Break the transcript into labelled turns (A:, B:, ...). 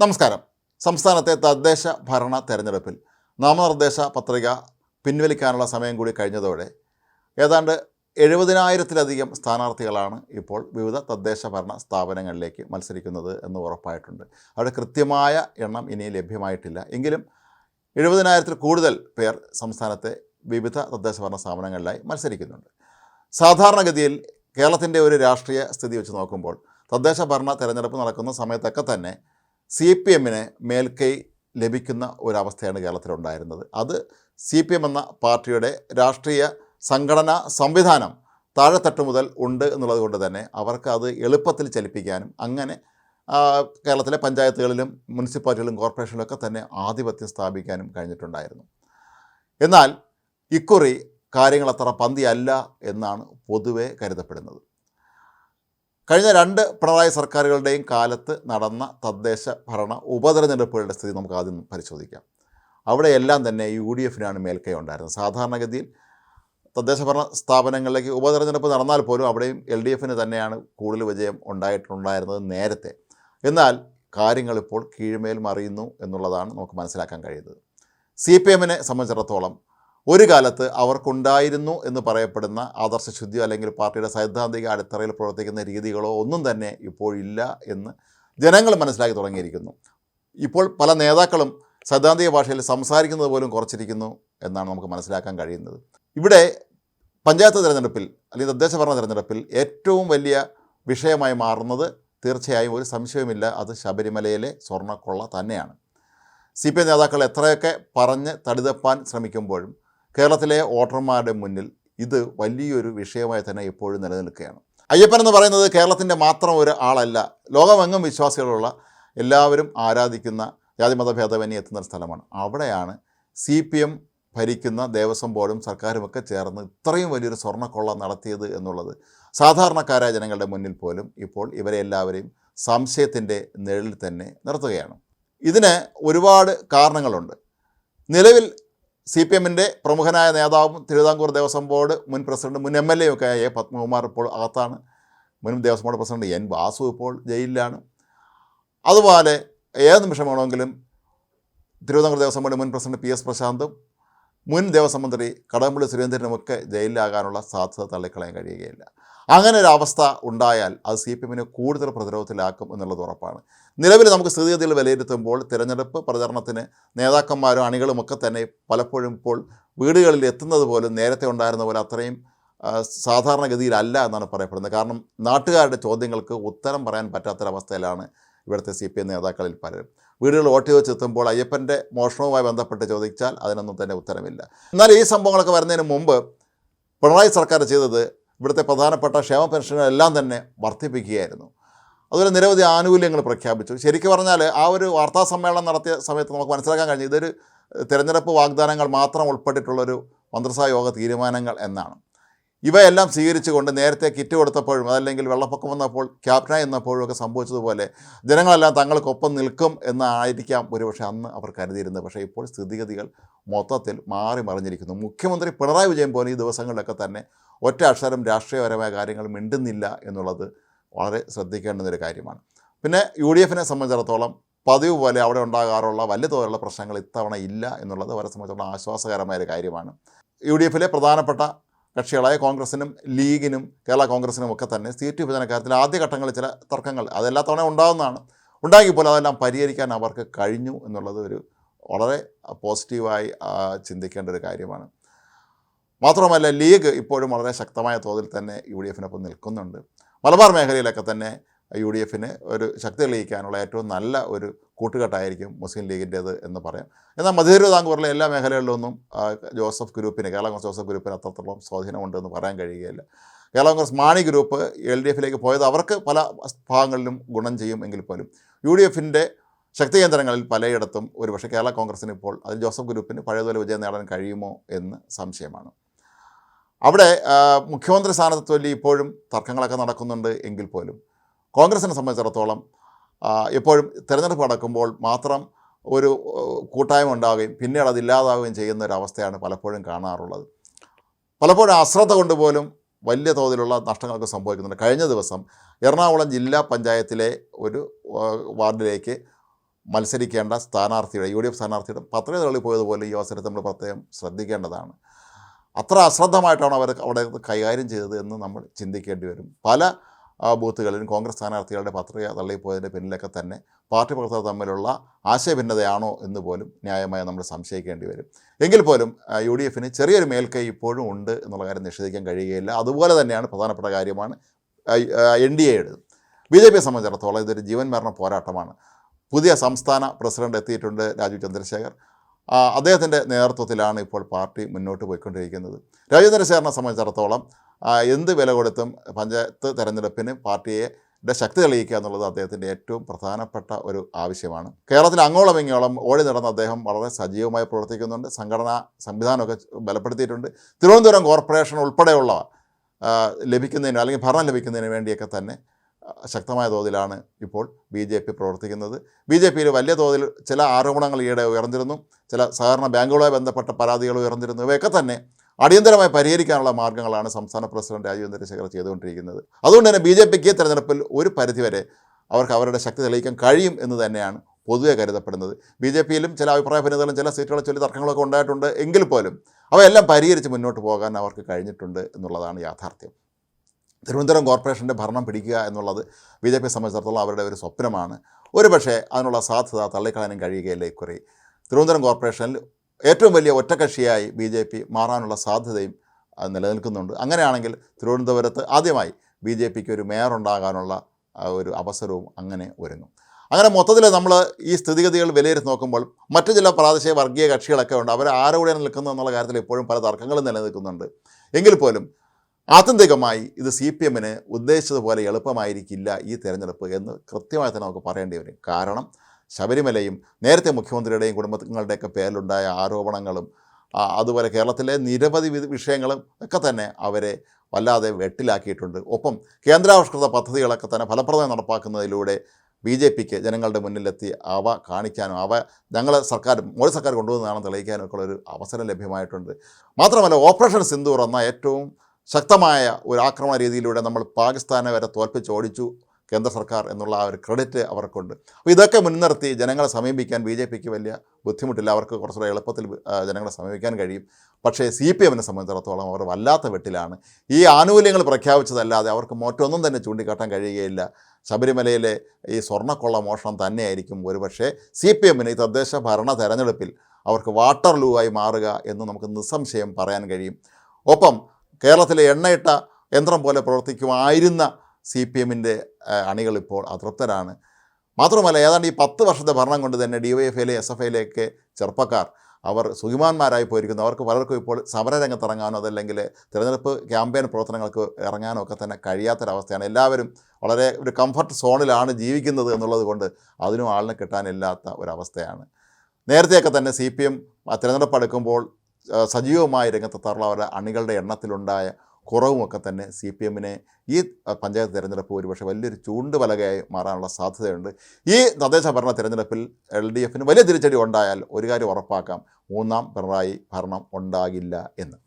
A: നമസ്കാരം. സംസ്ഥാനത്തെ തദ്ദേശ ഭരണ തെരഞ്ഞെടുപ്പിൽ നാമനിർദ്ദേശ പത്രിക പിൻവലിക്കാനുള്ള സമയം കൂടി കഴിഞ്ഞതോടെ ഏതാണ്ട് എഴുപതിനായിരത്തിലധികം സ്ഥാനാർത്ഥികളാണ് ഇപ്പോൾ വിവിധ തദ്ദേശ ഭരണ സ്ഥാപനങ്ങളിലേക്ക് മത്സരിക്കുന്നത് എന്ന് ഉറപ്പായിട്ടുണ്ട്. അവിടെ കൃത്യമായ എണ്ണം ഇനി ലഭ്യമായിട്ടില്ല. എങ്കിലും എഴുപതിനായിരത്തിൽ കൂടുതൽ പേർ സംസ്ഥാനത്തെ വിവിധ തദ്ദേശ ഭരണ സ്ഥാപനങ്ങളിലായി മത്സരിക്കുന്നുണ്ട്. സാധാരണഗതിയിൽ കേരളത്തിന്റെ ഒരു രാഷ്ട്രീയ സ്ഥിതി വെച്ച് നോക്കുമ്പോൾ തദ്ദേശ ഭരണ തെരഞ്ഞെടുപ്പ് നടക്കുന്ന സമയത്തൊക്കെ തന്നെ സി പി എമ്മിന് മേൽക്കൈ ലഭിക്കുന്ന ഒരവസ്ഥയാണ് കേരളത്തിലുണ്ടായിരുന്നത്. അത് സി പി എം എന്ന പാർട്ടിയുടെ രാഷ്ട്രീയ സംഘടനാ സംവിധാനം താഴെത്തട്ട് മുതൽ ഉണ്ട് എന്നുള്ളത് കൊണ്ട് തന്നെ അവർക്ക് അത് എളുപ്പത്തിൽ ചലിപ്പിക്കാനും അങ്ങനെ കേരളത്തിലെ പഞ്ചായത്തുകളിലും മുനിസിപ്പാലിറ്റികളിലും കോർപ്പറേഷനിലൊക്കെ തന്നെ ആധിപത്യം സ്ഥാപിക്കാനും കഴിഞ്ഞിട്ടുണ്ടായിരുന്നു. എന്നാൽ ഇക്കുറി കാര്യങ്ങൾ അത്ര പന്തിയല്ല എന്നാണ് പൊതുവെ കരുതപ്പെടുന്നത്. കഴിഞ്ഞ രണ്ട് പിണറായി സർക്കാരുകളുടെയും കാലത്ത് നടന്ന തദ്ദേശ ഭരണ ഉപതെരഞ്ഞെടുപ്പുകളുടെ സ്ഥിതി നമുക്ക് ആദ്യം പരിശോധിക്കാം. അവിടെയെല്ലാം തന്നെ യു ഡി എഫിനാണ് മേൽക്കൈ ഉണ്ടായിരുന്നത്. സാധാരണഗതിയിൽ തദ്ദേശ ഭരണ സ്ഥാപനങ്ങളിലേക്ക് ഉപതെരഞ്ഞെടുപ്പ് നടന്നാൽ പോലും അവിടെയും എൽ ഡി എഫിന് തന്നെയാണ് കൂടുതൽ വിജയം ഉണ്ടായിട്ടുണ്ടായിരുന്നത് നേരത്തെ. എന്നാൽ കാര്യങ്ങളിപ്പോൾ കീഴ്മേൽ മറിയുന്നു എന്നുള്ളതാണ് നമുക്ക് മനസ്സിലാക്കാൻ കഴിയുന്നത്. സി പി എമ്മിനെ സംബന്ധിച്ചിടത്തോളം ഒരു കാലത്ത് അവർക്കുണ്ടായിരുന്നു എന്ന് പറയപ്പെടുന്ന ആദർശശുദ്ധിയോ അല്ലെങ്കിൽ പാർട്ടിയുടെ സൈദ്ധാന്തിക അടിത്തറയിൽ പ്രവർത്തിക്കുന്ന രീതികളോ ഒന്നും തന്നെ ഇപ്പോഴില്ല എന്ന് ജനങ്ങൾ മനസ്സിലാക്കി തുടങ്ങിയിരിക്കുന്നു. ഇപ്പോൾ പല നേതാക്കളും സൈദ്ധാന്തിക ഭാഷയിൽ സംസാരിക്കുന്നത് പോലും കുറച്ചിരിക്കുന്നു എന്നാണ് നമുക്ക് മനസ്സിലാക്കാൻ കഴിയുന്നത്. ഇവിടെ പഞ്ചായത്ത് തിരഞ്ഞെടുപ്പിൽ അല്ലെങ്കിൽ തദ്ദേശ ഭരണ തിരഞ്ഞെടുപ്പിൽ ഏറ്റവും വലിയ വിഷയമായി മാറുന്നത് തീർച്ചയായും ഒരു സംശയവുമില്ല. അത് ശബരിമലയിലെ സ്വർണക്കൊള്ള തന്നെയാണ്. സി പി ഐ നേതാക്കൾ എത്രയൊക്കെ പറഞ്ഞ് തടിതപ്പാൻ ശ്രമിക്കുമ്പോഴും കേരളത്തിലെ വോട്ടർമാരുടെ മുന്നിൽ ഇത് വലിയൊരു വിഷയമായി തന്നെ ഇപ്പോഴും നിലനിൽക്കുകയാണ്. അയ്യപ്പൻ എന്ന് പറയുന്നത് കേരളത്തിന്റെ മാത്രം ഒരു ആളല്ല ലോകമെങ്ങും വിശ്വാസികളുള്ള എല്ലാവരും ആരാധിക്കുന്ന ജാതിമത ഭേദമന്യേ എത്തുന്ന ഒരു സ്ഥലമാണ്. അവിടെയാണ് സി പി എം ഭരിക്കുന്ന ദേവസ്വം ബോർഡും സർക്കാരുമൊക്കെ ചേർന്ന് ഇത്രയും വലിയൊരു സ്വർണക്കൊള്ള നടത്തിയത് എന്നുള്ളത്. സാധാരണക്കാരായ ജനങ്ങളുടെ മുന്നിൽ പോലും ഇപ്പോൾ ഇവരെ എല്ലാവരെയും സംശയത്തിന്റെ നിഴലിൽ തന്നെ നിർത്തുകയാണ്. ഇതിന് ഒരുപാട് കാരണങ്ങളുണ്ട്. നിലവിൽ സി പി എമ്മിന്റെ പ്രമുഖനായ നേതാവും തിരുവിതാംകൂർ ദേവസ്വം ബോർഡ് മുൻ പ്രസിഡന്റ് മുൻ എം എൽ എ ഒക്കെ ആയ എ പത്മകുമാർ ഇപ്പോൾ അകത്താണ്. മുൻ Devaswom board president N Vasu ഇപ്പോൾ ജയിലിലാണ്. അതുപോലെ ഏത് നിമിഷം വേണമെങ്കിലും തിരുവിതാംകൂർ ദേവസ്വം ബോർഡ് മുൻ പ്രസിഡന്റ് പി എസ് പ്രശാന്തും മുൻ ദേവസ്വം മന്ത്രി കടകംപള്ളി സുരേന്ദ്രനുമൊക്കെ ജയിലിലാകാനുള്ള സാധ്യത തള്ളിക്കളയാൻ കഴിയുകയില്ല. അങ്ങനെ ഒരു അവസ്ഥ ഉണ്ടായാൽ അത് സി പി എമ്മിനെ കൂടുതൽ പ്രതിരോധത്തിലാക്കും എന്നുള്ളത് ഉറപ്പാണ്. നിലവിൽ നമുക്ക് സ്ഥിതിഗതികൾ വിലയിരുത്തുമ്പോൾ തിരഞ്ഞെടുപ്പ് പ്രചരണത്തിന് നേതാക്കന്മാരും അണികളുമൊക്കെ തന്നെ പലപ്പോഴും ഇപ്പോൾ വീടുകളിൽ എത്തുന്നത് പോലും നേരത്തെ ഉണ്ടായിരുന്ന പോലെ അത്രയും സാധാരണഗതിയിലല്ല എന്നാണ് പറയപ്പെടുന്നത്. കാരണം നാട്ടുകാരുടെ ചോദ്യങ്ങൾക്ക് ഉത്തരം പറയാൻ പറ്റാത്തൊരവസ്ഥയിലാണ് ഇവിടുത്തെ സി പി എം നേതാക്കളിൽ പലരും. വീടുകൾ വോട്ട് ചോദിച്ചെത്തുമ്പോൾ അയ്യപ്പന്റെ മോഷണവുമായി ബന്ധപ്പെട്ട് ചോദിച്ചാൽ അതിനൊന്നും തന്നെ ഉത്തരമില്ല. എന്നാൽ ഈ സംഭവങ്ങളൊക്കെ വരുന്നതിന് മുമ്പ് പിണറായി സർക്കാർ ചെയ്തത് ഇവിടുത്തെ പ്രധാനപ്പെട്ട ക്ഷേമ പെൻഷനുകളെല്ലാം തന്നെ വർദ്ധിപ്പിക്കുകയായിരുന്നു. അതുപോലെ നിരവധി ആനുകൂല്യങ്ങൾ പ്രഖ്യാപിച്ചു. ശരിക്കും പറഞ്ഞാൽ ആ ഒരു വാർത്താ സമ്മേളനം നടത്തിയ സമയത്ത് നമുക്ക് മനസ്സിലാക്കാൻ കഴിഞ്ഞു ഇതൊരു തിരഞ്ഞെടുപ്പ് വാഗ്ദാനങ്ങൾ മാത്രം ഉൾപ്പെട്ടിട്ടുള്ളൊരു മന്ത്രിസഭാ യോഗ തീരുമാനങ്ങൾ എന്നാണ്. ഇവയെല്ലാം സ്വീകരിച്ചുകൊണ്ട് നേരത്തെ കിറ്റ് കൊടുത്തപ്പോഴും അതല്ലെങ്കിൽ വെള്ളപ്പൊക്കം വന്നപ്പോൾ ക്യാപ്റ്റനായി എന്നപ്പോഴും ഒക്കെ സംഭവിച്ചതുപോലെ ജനങ്ങളെല്ലാം തങ്ങൾക്കൊപ്പം നിൽക്കും എന്നായിരിക്കാം ഒരുപക്ഷെ അന്ന് അവർ കരുതിയിരുന്നത്. പക്ഷേ ഇപ്പോൾ സ്ഥിതിഗതികൾ മൊത്തത്തിൽ മാറി മറിഞ്ഞിരിക്കുന്നു. മുഖ്യമന്ത്രി പിണറായി വിജയൻ പോലും ഈ ദിവസങ്ങളിലൊക്കെ തന്നെ ഒറ്റ അക്ഷരം രാഷ്ട്രീയപരമായ കാര്യങ്ങൾ മിണ്ടുന്നില്ല എന്നുള്ളത് വളരെ ശ്രദ്ധിക്കേണ്ടുന്നൊരു കാര്യമാണ്. പിന്നെ യു ഡി എഫിനെ സംബന്ധിച്ചിടത്തോളം പതിവ് പോലെ അവിടെ ഉണ്ടാകാറുള്ള വലിയ തോതിലുള്ള പ്രശ്നങ്ങൾ ഇത്തവണ ഇല്ല എന്നുള്ളത് അവരെ സംബന്ധിച്ചിടത്തോളം ആശ്വാസകരമായ ഒരു കാര്യമാണ്. യു ഡി എഫിലെ പ്രധാനപ്പെട്ട കക്ഷികളായ കോൺഗ്രസിനും ലീഗിനും കേരള കോൺഗ്രസിനും ഒക്കെ തന്നെ സീറ്റ് വിഭജന കാര്യത്തിൽ ആദ്യഘട്ടങ്ങളിൽ ചില തർക്കങ്ങൾ അതെല്ലാ തവണ ഉണ്ടാകുന്നതാണ് ഉണ്ടാകിയപ്പോൾ അതെല്ലാം പരിഹരിക്കാൻ അവർക്ക് കഴിഞ്ഞു എന്നുള്ളത് ഒരു വളരെ പോസിറ്റീവായി ചിന്തിക്കേണ്ട ഒരു കാര്യമാണ്. മാത്രമല്ല ലീഗ് ഇപ്പോഴും വളരെ ശക്തമായ തോതിൽ തന്നെ യു ഡി എഫിനൊപ്പം നിൽക്കുന്നുണ്ട്. മലബാർ മേഖലയിലൊക്കെ തന്നെ യു ഡി എഫിന് ഒരു ശക്തി തെളിയിക്കാനുള്ള ഏറ്റവും നല്ല ഒരു കൂട്ടുകെട്ടായിരിക്കും മുസ്ലിം ലീഗിന്റേത് എന്ന് പറയാം. എന്നാൽ മധ്യതിരുവിതാംകൂറിലെ എല്ലാ മേഖലകളിലൊന്നും ജോസഫ് ഗ്രൂപ്പിന് കേരള കോൺഗ്രസ് ജോസഫ് ഗ്രൂപ്പിന് അത്രത്തോളം സ്വാധീനമുണ്ടെന്ന് പറയാൻ കഴിയുകയില്ല. Kerala Congress Mani group L D എഫിലേക്ക് പോയത് അവർക്ക് പല ഭാഗങ്ങളിലും ഗുണം ചെയ്യും എങ്കിൽ പോലും. യു ഡി എഫിന്റെ ശക്തി കേന്ദ്രങ്ങളിൽ പലയിടത്തും ഒരുപക്ഷെ കേരള കോൺഗ്രസിന് ഇപ്പോൾ അതിൽ ജോസഫ് ഗ്രൂപ്പിന് പഴയതുപോലെ വിജയം നേടാൻ കഴിയുമോ എന്ന് സംശയമാണ്. അവിടെ മുഖ്യമന്ത്രി സ്ഥാനത്ത് ചൊല്ലി ഇപ്പോഴും തർക്കങ്ങളൊക്കെ നടക്കുന്നുണ്ട് എങ്കിൽ പോലും. കോൺഗ്രസിനെ സംബന്ധിച്ചിടത്തോളം എപ്പോഴും തിരഞ്ഞെടുപ്പ് നടക്കുമ്പോൾ മാത്രം ഒരു കൂട്ടായ്മ ഉണ്ടാവുകയും പിന്നീട് അതില്ലാതാവുകയും ചെയ്യുന്ന ഒരു അവസ്ഥയാണ് പലപ്പോഴും കാണാറുള്ളത്. പലപ്പോഴും അശ്രദ്ധ കൊണ്ടുപോലും വലിയ തോതിലുള്ള നഷ്ടങ്ങളൊക്കെ സംഭവിക്കുന്നുണ്ട്. കഴിഞ്ഞ ദിവസം എറണാകുളം ജില്ലാ പഞ്ചായത്തിലെ ഒരു വാർഡിലേക്ക് മത്സരിക്കേണ്ട സ്ഥാനാർത്ഥിയുടെ യു ഡി എഫ് സ്ഥാനാർത്ഥിയുടെ പത്രിക തള്ളിപ്പോയതുപോലെ ഈ അവസരത്തിൽ നമ്മൾ പ്രത്യേകം ശ്രദ്ധിക്കേണ്ടതാണ്. അത്ര അശ്രദ്ധമായിട്ടാണ് അവർ അവിടെ കൈകാര്യം ചെയ്തത് എന്ന് നമ്മൾ ചിന്തിക്കേണ്ടി വരും. പല ആ, ബൂത്തുകളിലും കോൺഗ്രസ് സ്ഥാനാർത്ഥികളുടെ പത്രിക തള്ളിപ്പോയതിന്റെ പിന്നിലൊക്കെ തന്നെ പാർട്ടി പ്രവർത്തകർ തമ്മിലുള്ള ആശയഭിന്നതയാണോ എന്ന് പോലും ന്യായമായി നമ്മൾ സംശയിക്കേണ്ടി വരും. എങ്കിൽ പോലും യു ഡി എഫിന് ചെറിയൊരു മേൽക്കൈ ഇപ്പോഴും ഉണ്ട് എന്നുള്ള കാര്യം നിഷേധിക്കാൻ കഴിയുകയില്ല. അതുപോലെ തന്നെയാണ് പ്രധാനപ്പെട്ട കാര്യമാണ് എൻ ഡി എയുടെ ബി ജെ പിയെ സംബന്ധിച്ചിടത്തോളം ഇതൊരു ജീവൻ മരണ പോരാട്ടമാണ്. പുതിയ സംസ്ഥാന പ്രസിഡന്റ് എത്തിയിട്ടുണ്ട് രാജു ചന്ദ്രശേഖർ. അദ്ദേഹത്തിന്റെ നേതൃത്വത്തിലാണ് ഇപ്പോൾ പാർട്ടി മുന്നോട്ട് പോയിക്കൊണ്ടിരിക്കുന്നത്. രാജീവ് ചന്ദ്രശേഖരനെ സംബന്ധിച്ചിടത്തോളം എന്ത് വില കൊടുത്തും പഞ്ചായത്ത് തെരഞ്ഞെടുപ്പിന് പാർട്ടിയെ ശക്തി തെളിയിക്കുക എന്നുള്ളത് അദ്ദേഹത്തിന്റെ ഏറ്റവും പ്രധാനപ്പെട്ട ഒരു ആവശ്യമാണ്. കേരളത്തിൽ അങ്ങോളം ഇങ്ങോളം ഓടി നടന്ന അദ്ദേഹം വളരെ സജീവമായി പ്രവർത്തിക്കുന്നുണ്ട്. സംഘടനാ സംവിധാനമൊക്കെ ബലപ്പെടുത്തിയിട്ടുണ്ട്. തിരുവനന്തപുരം കോർപ്പറേഷൻ ഉൾപ്പെടെയുള്ള ലഭിക്കുന്നതിന് അല്ലെങ്കിൽ ഭരണം ലഭിക്കുന്നതിന് വേണ്ടിയൊക്കെ തന്നെ ശക്തമായ തോതിലാണ് ഇപ്പോൾ ബി ജെ പി പ്രവർത്തിക്കുന്നത്. ബി ജെ പിയിൽ വലിയ തോതിൽ ചില ആരോപണങ്ങൾ ഈയിടെ ഉയർന്നിരുന്നു. ചില സഹകരണ ബാങ്കുകളുമായി ബന്ധപ്പെട്ട പരാതികൾ ഉയർന്നിരുന്നു. ഇവയൊക്കെ തന്നെ അടിയന്തരമായി പരിഹരിക്കാനുള്ള മാർഗങ്ങളാണ് സംസ്ഥാന പ്രസിഡന്റ് രാജീവ് ചന്ദ്രശേഖർ ചെയ്തുകൊണ്ടിരിക്കുന്നത്. അതുകൊണ്ട് തന്നെ ബി ജെ പിക്ക് തെരഞ്ഞെടുപ്പിൽ ഒരു പരിധിവരെ അവർക്ക് അവരുടെ ശക്തി തെളിയിക്കാൻ കഴിയും എന്ന് തന്നെയാണ് പൊതുവെ കരുതപ്പെടുന്നത്. ബി ജെ പിയിലും ചില അഭിപ്രായ ഭിന്നതകളും ചില സീറ്റുകളെ ചൊല്ലി തർക്കങ്ങളൊക്കെ ഉണ്ടായിട്ടുണ്ട് എങ്കിൽ പോലും അവയെല്ലാം പരിഹരിച്ച് മുന്നോട്ട് പോകാൻ അവർക്ക് കഴിഞ്ഞിട്ടുണ്ട് എന്നുള്ളതാണ് യാഥാർത്ഥ്യം. തിരുവനന്തപുരം കോർപ്പറേഷന്റെ ഭരണം പിടിക്കുക എന്നുള്ളത് ബി ജെ പിയെ സംബന്ധിച്ചിടത്തോളം അവരുടെ ഒരു സ്വപ്നമാണ്. ഒരു പക്ഷേ അതിനുള്ള സാധ്യത തള്ളിക്കളയാനും കഴിയുകയില്ല ഇക്കുറി. തിരുവനന്തപുരം കോർപ്പറേഷനിൽ ഏറ്റവും വലിയ ഒറ്റകക്ഷിയായി ബി ജെ പി മാറാനുള്ള സാധ്യതയും നിലനിൽക്കുന്നുണ്ട്. അങ്ങനെയാണെങ്കിൽ തിരുവനന്തപുരത്ത് ആദ്യമായി ബി ജെ പിക്ക് ഒരു മേയർ ഉണ്ടാകാനുള്ള ഒരു അവസരവും അങ്ങനെ ഒരുങ്ങും. അങ്ങനെ മൊത്തത്തിൽ നമ്മൾ ഈ സ്ഥിതിഗതികൾ വിലയിരുത്തി നോക്കുമ്പോൾ മറ്റു ചില പ്രാദേശിക വർഗീയ കക്ഷികളൊക്കെ ഉണ്ട്. അവർ ആരോടെയാണ് നിൽക്കുന്നു എന്നുള്ള കാര്യത്തിൽ ഇപ്പോഴും പല തർക്കങ്ങളും നിലനിൽക്കുന്നുണ്ട്. എങ്കിൽ പോലും ആത്യന്തികമായി ഇത് സി പി എമ്മിന് ഉദ്ദേശിച്ചതുപോലെ എളുപ്പമായിരിക്കില്ല ഈ തിരഞ്ഞെടുപ്പ് എന്ന് കൃത്യമായി തന്നെ നമുക്ക് പറയേണ്ടി വരും. കാരണം ശബരിമലയും നേരത്തെ മുഖ്യമന്ത്രിയുടെയും കുടുംബങ്ങളുടെയൊക്കെ പേരിലുണ്ടായ ആരോപണങ്ങളും അതുപോലെ കേരളത്തിലെ നിരവധി വിഷയങ്ങളും ഒക്കെ തന്നെ അവരെ വല്ലാതെ വെട്ടിലാക്കിയിട്ടുണ്ട്. ഒപ്പം കേന്ദ്രാവിഷ്കൃത പദ്ധതികളൊക്കെ തന്നെ ഫലപ്രദമായി നടപ്പാക്കുന്നതിലൂടെ ബി ജെ പിക്ക് ജനങ്ങളുടെ മുന്നിലെത്തി അവ കാണിക്കാനും അവ ഞങ്ങൾ സർക്കാർ മോദി സർക്കാർ കൊണ്ടുവന്നതാണെന്ന് തെളിയിക്കാനും ഒക്കെ ഒരു അവസരം ലഭ്യമായിട്ടുണ്ട്. മാത്രമല്ല ഓപ്പറേഷൻ സിന്ദൂർ എന്ന ഏറ്റവും ശക്തമായ ഒരു ആക്രമണ രീതിയിലൂടെ നമ്മൾ പാകിസ്ഥാനെ വരെ തോൽപ്പിച്ച് ഓടിച്ചു. കേന്ദ്ര സർക്കാർ എന്നുള്ള ആ ഒരു ക്രെഡിറ്റ് അവർക്കുണ്ട്. അപ്പോൾ ഇതൊക്കെ മുൻനിർത്തി ജനങ്ങളെ സമീപിക്കാൻ ബി ജെ പിക്ക് വലിയ ബുദ്ധിമുട്ടില്ല. അവർക്ക് കുറച്ചുകൂടെ എളുപ്പത്തിൽ ജനങ്ങളെ സമീപിക്കാൻ കഴിയും. പക്ഷേ സി പി എമ്മിനെ സംബന്ധിച്ചിടത്തോളം അവർ വല്ലാത്ത വെട്ടിലാണ്. ഈ ആനുകൂല്യങ്ങൾ പ്രഖ്യാപിച്ചതല്ലാതെ അവർക്ക് മറ്റൊന്നും തന്നെ ചൂണ്ടിക്കാട്ടാൻ കഴിയുകയില്ല. ശബരിമലയിലെ ഈ സ്വർണക്കൊള്ള മോഷണം തന്നെയായിരിക്കും ഒരുപക്ഷെ സി പി എമ്മിന് ഈ തദ്ദേശ ഭരണ തെരഞ്ഞെടുപ്പിൽ അവർക്ക് വാട്ടർ ആയി മാറുക എന്ന് നമുക്ക് നിസ്സംശയം പറയാൻ കഴിയും. ഒപ്പം കേരളത്തിലെ എണ്ണയിട്ട യന്ത്രം പോലെ പ്രവർത്തിക്കുമായിരുന്ന സി പി എമ്മിന്റെ അണികൾ ഇപ്പോൾ അതൃപ്തരാണ്. മാത്രമല്ല ഏതാണ്ട് ഈ പത്ത് വർഷത്തെ ഭരണം കൊണ്ട് തന്നെ ഡി വൈ എഫ് ഐയിലെ എസ് എഫ് ഐയിലേക്ക് ചെറുപ്പക്കാർ അവർ സുഖിമാന്മാരായി പോയിരിക്കുന്നു. അവർക്ക് പലർക്കും ഇപ്പോൾ സമരരംഗത്ത് ഇറങ്ങാനോ അതല്ലെങ്കിൽ തിരഞ്ഞെടുപ്പ് ക്യാമ്പയിൻ പ്രവർത്തനങ്ങൾക്ക് ഇറങ്ങാനോ ഒക്കെ തന്നെ കഴിയാത്തൊരവസ്ഥയാണ്. എല്ലാവരും വളരെ ഒരു കംഫർട്ട് സോണിലാണ് ജീവിക്കുന്നത് എന്നുള്ളത് കൊണ്ട് അതിനും ആളിനെ കിട്ടാനില്ലാത്ത ഒരവസ്ഥയാണ്. നേരത്തെയൊക്കെ തന്നെ സി പി എം തിരഞ്ഞെടുപ്പ് എടുക്കുമ്പോൾ സജീവമായി രംഗത്തെത്താറുള്ള അവരുടെ അണികളുടെ എണ്ണത്തിലുണ്ടായ കുറവുമൊക്കെ തന്നെ സി പി എമ്മിനെ ഈ പഞ്ചായത്ത് തിരഞ്ഞെടുപ്പ് ഒരുപക്ഷെ വലിയൊരു ചൂണ്ടുപലകയായി മാറാനുള്ള സാധ്യതയുണ്ട്. ഈ തദ്ദേശ ഭരണ തിരഞ്ഞെടുപ്പിൽ എൽ ഡി എഫിന് വലിയ തിരിച്ചടി ഉണ്ടായാൽ ഒരു കാര്യം ഉറപ്പാക്കാം. മൂന്നാം പിണറായി ഭരണം ഉണ്ടാകില്ല എന്ന്.